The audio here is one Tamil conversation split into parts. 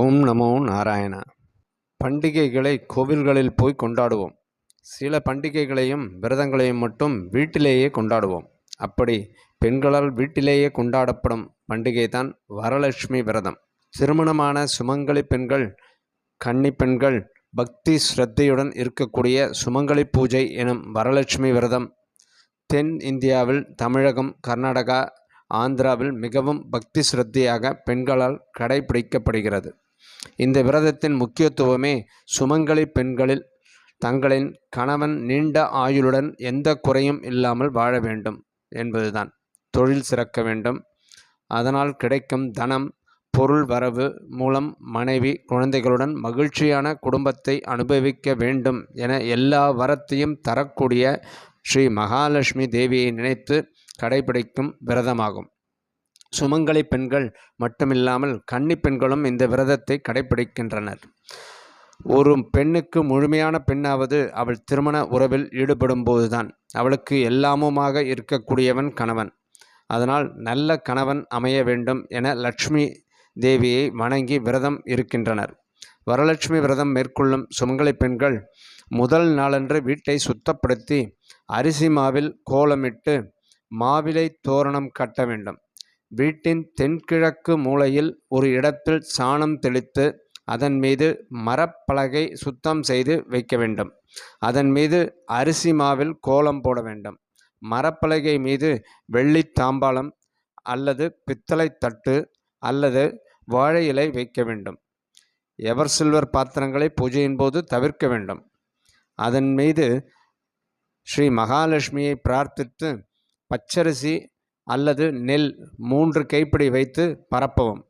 ஓம் நமோ நாராயணா. பண்டிகைகளை கோவில்களில் போய் கொண்டாடுவோம். சில பண்டிகைகளையும் விரதங்களையும் மட்டும் வீட்டிலேயே கொண்டாடுவோம். அப்படி பெண்களால் வீட்டிலேயே கொண்டாடப்படும் பண்டிகை தான் வரலட்சுமி விரதம். திருமணமான சுமங்கலி பெண்கள் கன்னி பெண்கள் பக்தி ஸ்ரத்தையுடன் இருக்கக்கூடிய சுமங்கலி பூஜை எனும் வரலட்சுமி விரதம் தென் இந்தியாவில் தமிழகம் கர்நாடகா ஆந்திராவில் மிகவும் பக்தி சிரத்தையாக பெண்களால் கடைபிடிக்கப்படுகிறது. இந்த விரதத்தின் முக்கியத்துவமே சுமங்கலி பெண்களில் தங்களின் கணவன் நீண்ட ஆயுளுடன் எந்த குறையும் இல்லாமல் வாழ வேண்டும் என்பதுதான். தொழில் சிறக்க வேண்டும். அதனால் கிடைக்கும் தனம் பொருள் வரவு மூலம் மனைவி குழந்தைகளுடன் மகிழ்ச்சியான குடும்பத்தை அனுபவிக்க வேண்டும் என எல்லா வரத்தையும் தரக்கூடிய ஸ்ரீ மகாலட்சுமி தேவியை நினைத்து கடைபிடிக்கும் விரதமாகும். சுமங்கலி பெண்கள் மட்டுமில்லாமல் கன்னி பெண்களும் இந்த விரதத்தை கடைபிடிக்கின்றனர். ஒரு பெண்ணுக்கு முழுமையான பெண்ணாவது அவள் திருமண உறவில் ஈடுபடும் போதுதான் அவளுக்கு எல்லாமுமாக இருக்கக்கூடியவன் கணவன். அதனால் நல்ல கணவன் அமைய வேண்டும் என லட்சுமி தேவியை வணங்கி விரதம் இருக்கின்றனர். வரலட்சுமி விரதம் மேற்கொள்ளும் சுமங்கலி பெண்கள் முதல் நாளன்று வீட்டை சுத்தப்படுத்தி அரிசி மாவில் கோலமிட்டு மாவிலை தோரணம் கட்ட வேண்டும். வீட்டின் தென்கிழக்கு மூலையில் ஒரு இடத்தில் சாணம் தெளித்து அதன் மீது மரப்பலகை சுத்தம் செய்து வைக்க வேண்டும். அதன் மீது அரிசி மாவில் கோலம் போட வேண்டும். மரப்பலகை மீது வெள்ளி தாம்பாளம் அல்லது பித்தளை தட்டு அல்லது வாழை இலை வைக்க வேண்டும். எவர் சில்வர் பாத்திரங்களை பூஜையின் போது தவிர்க்க வேண்டும். அதன் மீது ஸ்ரீ மகாலட்சுமியை பிரார்த்தித்து பச்சரிசி அல்லது நெல் மூன்று கைப்பிடி வைத்து பரப்பவும்.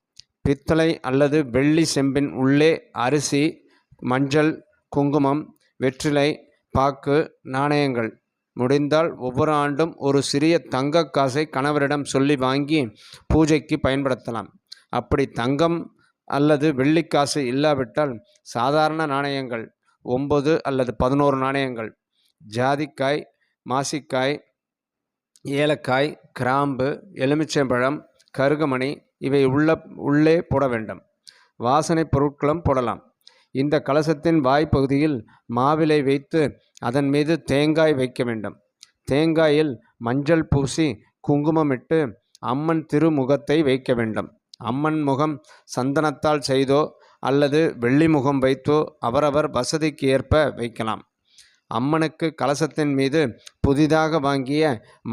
பித்தளை அல்லது வெள்ளி செம்பின் உள்ளே அரிசி மஞ்சள் குங்குமம் வெற்றிலை பாக்கு நாணயங்கள். முடிந்தால் ஒவ்வொரு ஆண்டும் ஒரு சிறிய தங்க காசை கணவரிடம் சொல்லி வாங்கி பூஜைக்கு பயன்படுத்தலாம். அப்படி தங்கம் அல்லது வெள்ளிக்காசு இல்லாவிட்டால் சாதாரண நாணயங்கள் ஒம்பது அல்லது பதினோரு நாணயங்கள். ஜாதிக்காய் மாசிக்காய் ஏலக்காய் கிராம்பு எலுமிச்சம்பழம் கருகமணி இவை உள்ள உள்ளே போட வேண்டும். வாசனை பொருட்களும் போடலாம். இந்த கலசத்தின் வாய்ப்பகுதியில் மாவிலை வைத்து அதன் மீது தேங்காய் வைக்க வேண்டும். தேங்காயில் மஞ்சள் பூசி குங்குமமிட்டு அம்மன் திருமுகத்தை வைக்க வேண்டும். அம்மன் முகம் சந்தனத்தால் செய்தோ அல்லது வெள்ளி முகம் வைத்தோ அவரவர் வசதிக்கு ஏற்ப வைக்கலாம். அம்மனுக்கு கலசத்தின் மீது புதிதாக வாங்கிய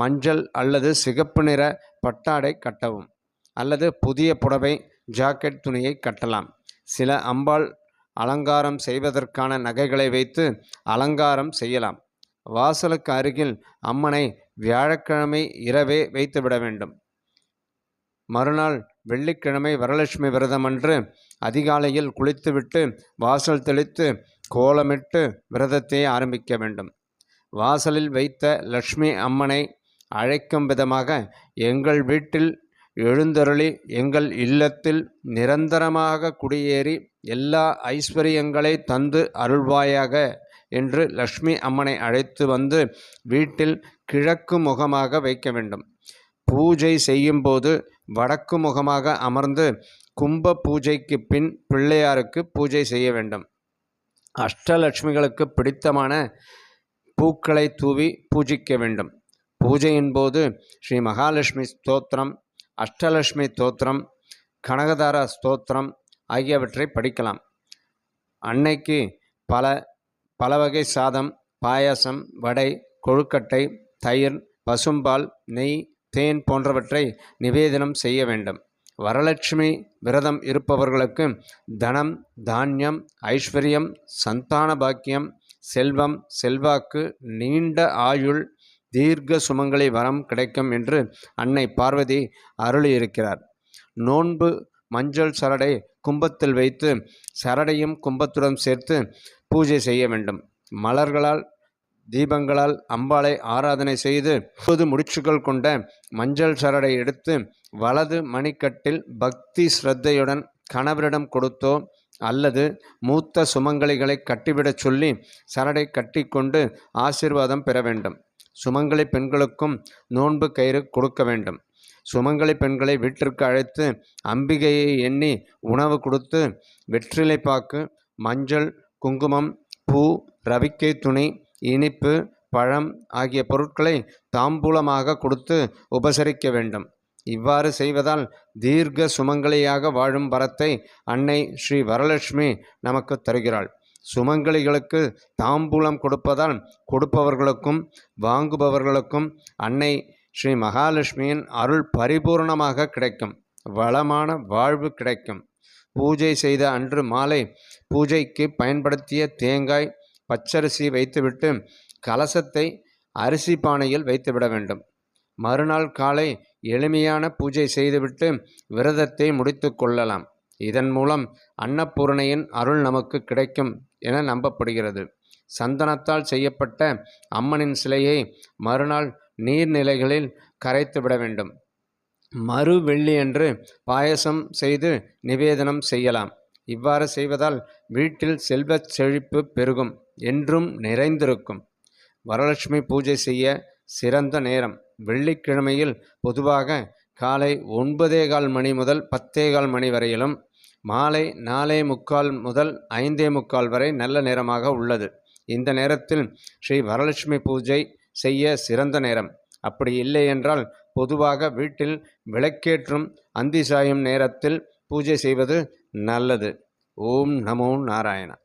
மஞ்சள் அல்லது சிகப்பு நிற பட்டாடை கட்டவும் அல்லது புதிய புடவை ஜாக்கெட் துணியை கட்டலாம். சில அம்பாள் அலங்காரம் செய்வதற்கான நகைகளை வைத்து அலங்காரம் செய்யலாம். வாசலுக்கு அருகில் அம்மனை வியாழக்கிழமை இரவே வைத்துவிட வேண்டும். மறுநாள் வெள்ளிக்கிழமை வரலட்சுமி விரதம் அன்று அதிகாலையில் குளித்துவிட்டு வாசல் தெளித்து கோலமிட்டு விரதத்தை ஆரம்பிக்க வேண்டும். வாசலில் வைத்த லக்ஷ்மி அம்மனை அழைக்கும் விதமாக எங்கள் வீட்டில் எழுந்தருளி எங்கள் இல்லத்தில் நிரந்தரமாக குடியேறி எல்லா ஐஸ்வர்யங்களை தந்து அருள்வாயாக என்று லக்ஷ்மி அம்மனை அழைத்து வந்து வீட்டில் கிழக்கு முகமாக வைக்க வேண்டும். பூஜை செய்யும்போது வடக்கு முகமாக அமர்ந்து கும்ப பூஜைக்கு பின் பிள்ளையாருக்கு பூஜை செய்ய வேண்டும். அஷ்டலட்சுமிகளுக்கு பிடித்தமான பூக்களை தூவி பூஜிக்க வேண்டும். பூஜையின் போது ஸ்ரீ மகாலட்சுமி ஸ்தோத்திரம் அஷ்டலட்சுமி ஸ்தோத்திரம் கனகதார ஸ்தோத்திரம் ஆகியவற்றை படிக்கலாம். அன்னைக்கு பல பல வகை சாதம் பாயாசம் வடை கொழுக்கட்டை தயிர் பசும்பால் நெய் தேன் போன்றவற்றை நிவேதனம் செய்ய வேண்டும். வரலட்சுமி விரதம் இருப்பவர்களுக்கு தனம் தானியம் ஐஸ்வர்யம் சந்தான பாக்கியம் செல்வம் செல்வாக்கு நீண்ட ஆயுள் தீர்க்க சுமங்கலி வரம் கிடைக்கும் என்று அன்னை பார்வதி அருளியிருக்கிறார். நோன்பு மஞ்சள் சரடை கும்பத்தில் வைத்து சரடையும் கும்பத்துடன் சேர்த்து பூஜை செய்ய வேண்டும். மலர்களால் தீபங்களால் அம்பாளை ஆராதனை செய்து முப்பது முடிச்சுகள் கொண்ட மஞ்சள் சரடை எடுத்து வலது மணிக்கட்டில் பக்தி ஸ்ரத்தையுடன் கணவரிடம் கொடுத்தோ அல்லது மூத்த சுமங்கலிகளை கட்டிவிடச் சொல்லி சரடை கட்டிக்கொண்டு ஆசிர்வாதம் பெற வேண்டும். சுமங்கலி பெண்களுக்கும் நோன்பு கயிறு கொடுக்க வேண்டும். சுமங்கலி பெண்களை வீட்டிற்கு அழைத்து அம்பிகையை எண்ணி உணவு கொடுத்து வெற்றிலை பாக்கு மஞ்சள் குங்குமம் பூ ரவிக்கை துணி இனிப்பு பழம் ஆகிய பொருட்களை தாம்பூலமாக கொடுத்து உபசரிக்க வேண்டும். இவ்வாறு செய்வதால் தீர்க்க சுமங்கலியாக வாழும் வரத்தை அன்னை ஸ்ரீ வரலட்சுமி நமக்கு தருகிறாள். சுமங்கலிகளுக்கு தாம்பூலம் கொடுப்பதால் கொடுப்பவர்களுக்கும் வாங்குபவர்களுக்கும் அன்னை ஸ்ரீ மகாலட்சுமியின் அருள் பரிபூர்ணமாக கிடைக்கும். வளமான வாழ்வு கிடைக்கும். பூஜை செய்த அன்று மாலை பூஜைக்கு பயன்படுத்திய தேங்காய் பச்சரிசி வைத்துவிட்டு கலசத்தை அரிசி பானையில் வைத்துவிட வேண்டும். மறுநாள் காலை எளிமையான பூஜை செய்துவிட்டு விரதத்தை முடித்து கொள்ளலாம். இதன் மூலம் அன்னபூரணையின் அருள் நமக்கு கிடைக்கும் என நம்பப்படுகிறது. சந்தனத்தால் செய்யப்பட்ட அம்மனின் சிலையை மறுநாள் நீர்நிலைகளில் கரைத்து விட வேண்டும். மறு வெள்ளியன்று பாயசம் செய்து நிவேதனம் செய்யலாம். இவ்வாறு செய்வதால் வீட்டில் செல்வச் செழிப்பு பெருகும். என்றும் நிறைந்திருக்கும். வரலட்சுமி பூஜை செய்ய சிறந்த நேரம். வெள்ளிக்கிழமையில் பொதுவாக காலை ஒன்பதே கால் மணி முதல் பத்தே கால் மணி வரையிலும் மாலை நாலே முக்கால் முதல் ஐந்தே முக்கால் வரை நல்ல நேரமாக உள்ளது. இந்த நேரத்தில் ஸ்ரீ வரலட்சுமி பூஜை செய்ய சிறந்த நேரம். அப்படி இல்லை என்றால் பொதுவாக வீட்டில் விளக்கேற்றும் அந்தி சாயும் நேரத்தில் பூஜை செய்வது நல்லது. ஓம் நமோ நாராயணா.